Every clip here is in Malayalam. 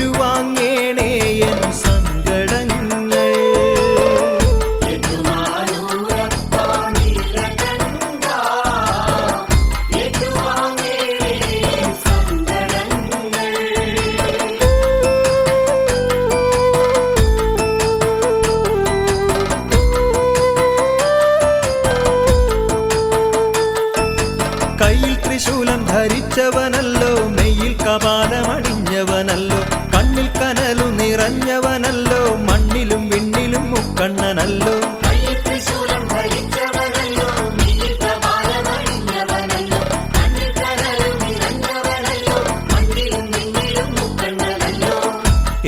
ഏറ്റുവാങ്ങേണേ എൻ സങ്കടങ്ങൾ. കയ്യിൽ ത്രിശൂലം ധരിച്ചവനല്ലോ മെയ്യിൽ കപാലമണിഞ്ഞവനല്ലോ വിണ്ണിലും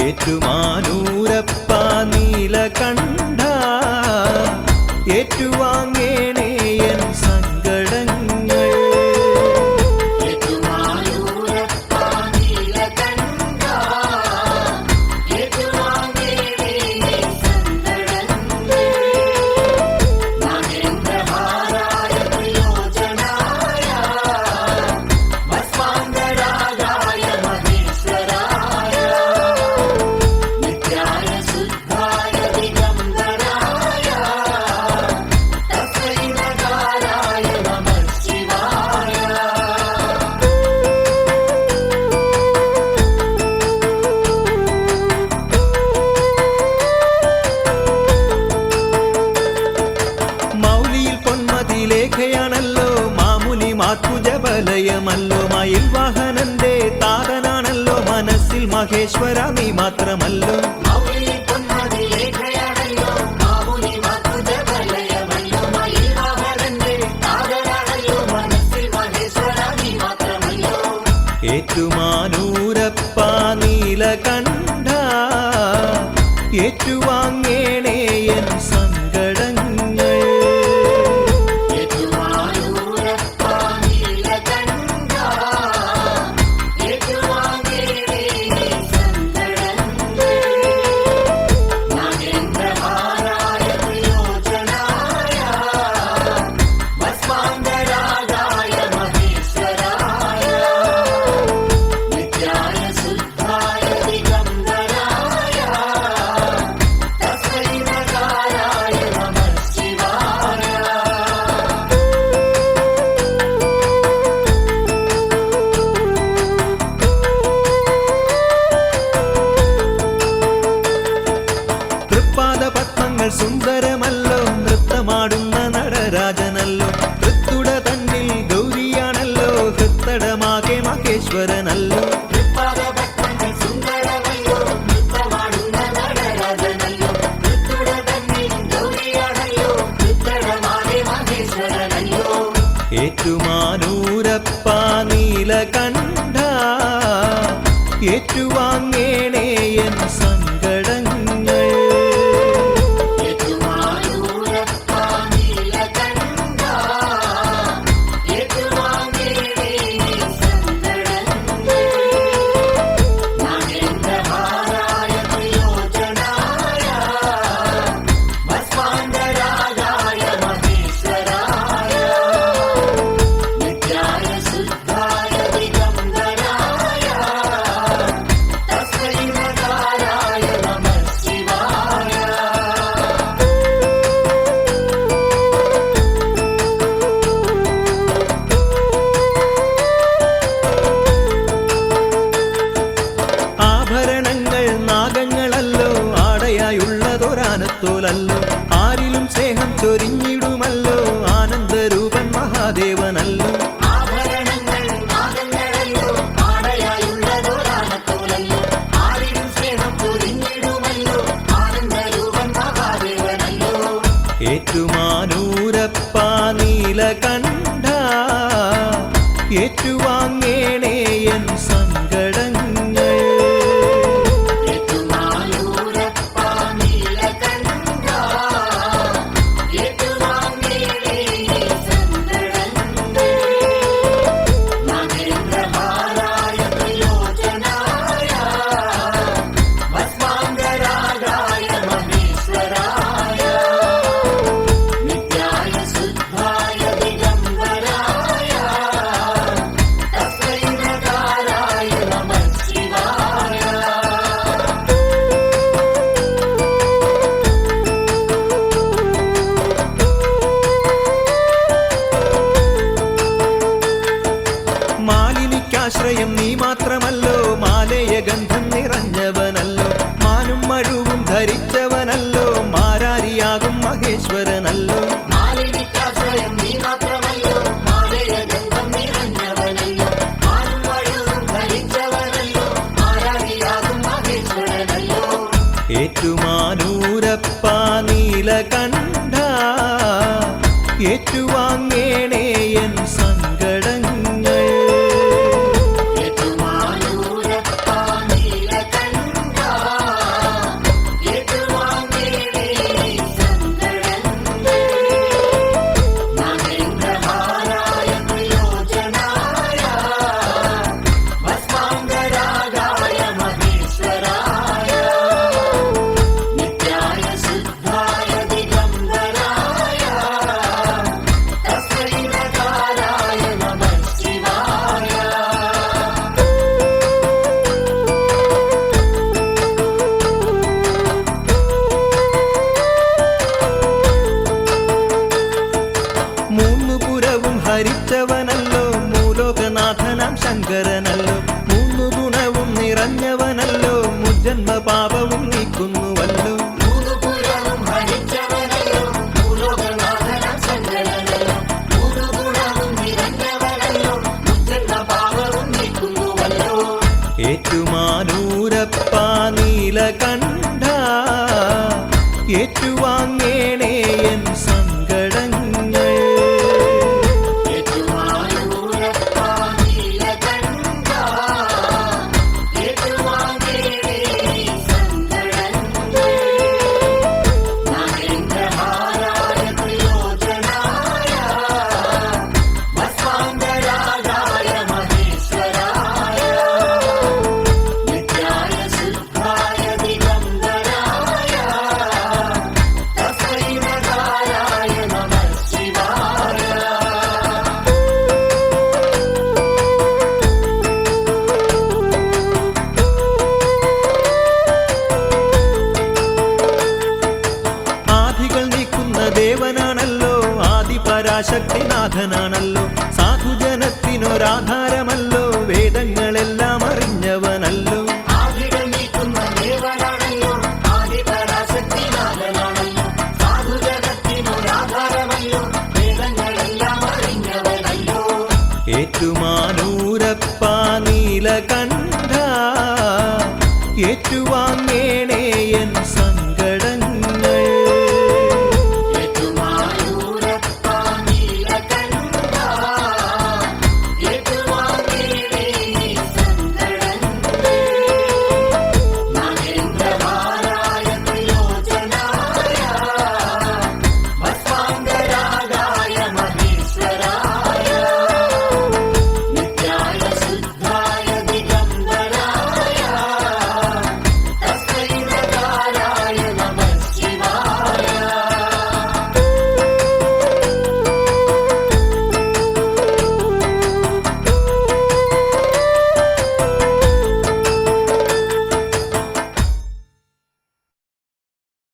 ഏറ്റുമാനൂരപ്പ നീല കണ്ട ഏറ്റുവാങ്ങേണേ മനസ്സിൽ മഹേശ്വര നീ മാത്രമല്ലോ. ഏറ്റുമാനൂരപ്പ നീലകണ്ഠ ഏറ്റുവാങ്ങേണേ എൻ ഏറ്റുമാനൂരപ്പ നീലകണ്ഠ ഏറ്റുവാങ്ങേണേ എൻ സങ്കടങ്ങൾ ആടയായുള്ളതൊരാനത്തോലല്ലോ ആരിലും സ്നേഹം ചൊരിഞ്ഞിടുമല്ലോ ആശ്രയം നീ മാത്രമല്ലോ. മാലയ ഗന്ധം നിറഞ്ഞവനല്ലോ. മാനും മഴുവും ധരിച്ചവനല്ലോ. മാരാരിയാകും മഹേശ്വരനല്ലോ. ഏറ്റുമാനൂരപ്പ നീല കണ്ട ഏറ്റുവാ ആദിപരാശക്തിനാഥനാണല്ലോ. സാധുജനത്തിനൊരാധാരമല്ലോ. വേദങ്ങളെല്ലാം അറിഞ്ഞവനല്ലോ. ഏറ്റുമാനൂരപ്പ നീലകണ്ഠ ഏറ്റുവാങ്ങേണേ